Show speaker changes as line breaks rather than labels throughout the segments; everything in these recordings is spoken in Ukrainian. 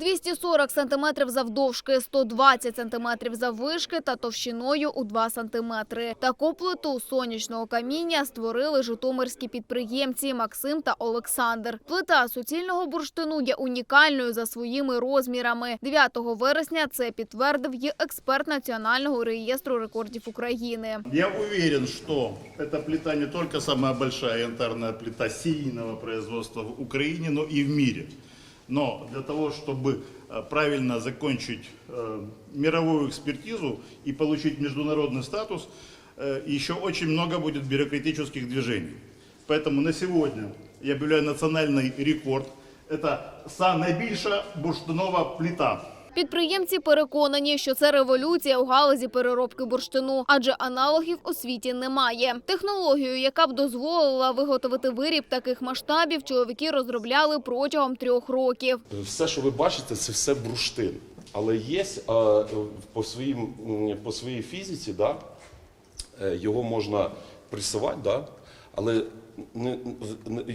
240 сантиметрів завдовжки, 120 сантиметрів заввишки та товщиною у 2 сантиметри. Таку плиту сонячного каміння створили житомирські підприємці Максим та Олександр. Плита суцільного бурштину є унікальною за своїми розмірами. 9 вересня це підтвердив і експерт Національного реєстру рекордів України.
Я уверен, что эта плита не только самая большая янтарная плита серийного производства в Украине, но и в мире. Но для того, чтобы э, правильно закончить э, мировую экспертизу и получить международный статус, э, еще очень много будет бюрократических движений. Поэтому на сегодня я объявляю национальный рекорд. Это самая найбільша бурштинова плита.
Підприємці переконані, що це революція у галузі переробки бурштину, адже аналогів у світі немає. Технологію, яка б дозволила виготовити виріб таких масштабів, чоловіки розробляли протягом трьох років.
Все, що ви бачите, це все бурштин. Але є е, по, своїм, по своїй фізиці, да, е, його можна пресувати, да, але не,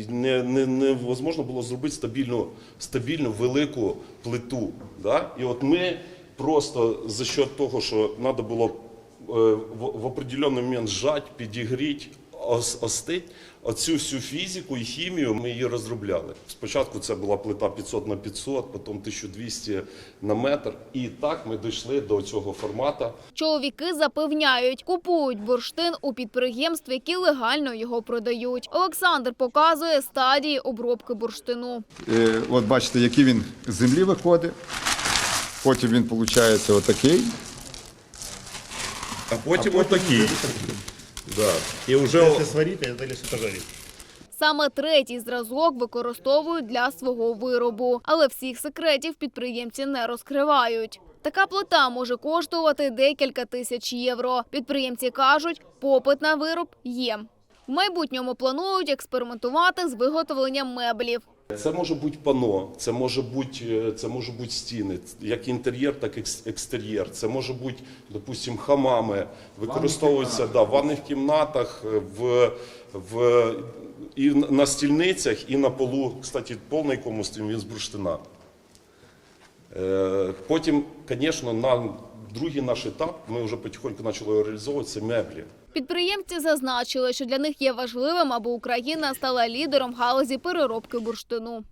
не, не, невозможно було зробити стабільну, стабільну велику плиту. Да? І от ми просто за счет того, що треба було е, в, в определенний момент зжати, підігріти, остить, оцю всю фізику і хімію ми її розробляли. Спочатку це була плита 500 на 500, потім 1200 на метр. І так ми дійшли до цього формату.
Чоловіки запевняють, купують бурштин у підприємств, які легально його продають. Олександр показує стадії обробки бурштину.
Е, От бачите, який він з землі виходить. Потім він виходить отакий.
А потім отакий. Да. І вже
Это сварить, а это лишь это жарить.
Саме третій зразок використовують для свого виробу, але всіх секретів підприємці не розкривають. Така плита може коштувати декілька тисяч євро. Підприємці кажуть, попит на вироб є. В майбутньому планують експериментувати з виготовленням меблів.
Це може бути пано, це може бути, е, це може бути стіни, як інтер'єр, так і екстер'єр. Це може бути, допустимо, хамами, використовуються да, в ванних кімнатах, е, в, в, і на стільницях, і на полу. Кстати, повний комусь він з бурштина. Е, Потім, звісно, на другий наш етап ми вже потихоньку почали реалізовувати це меблі.
Підприємці зазначили, що для них є важливим, аби Україна стала лідером галузі переробки бурштину.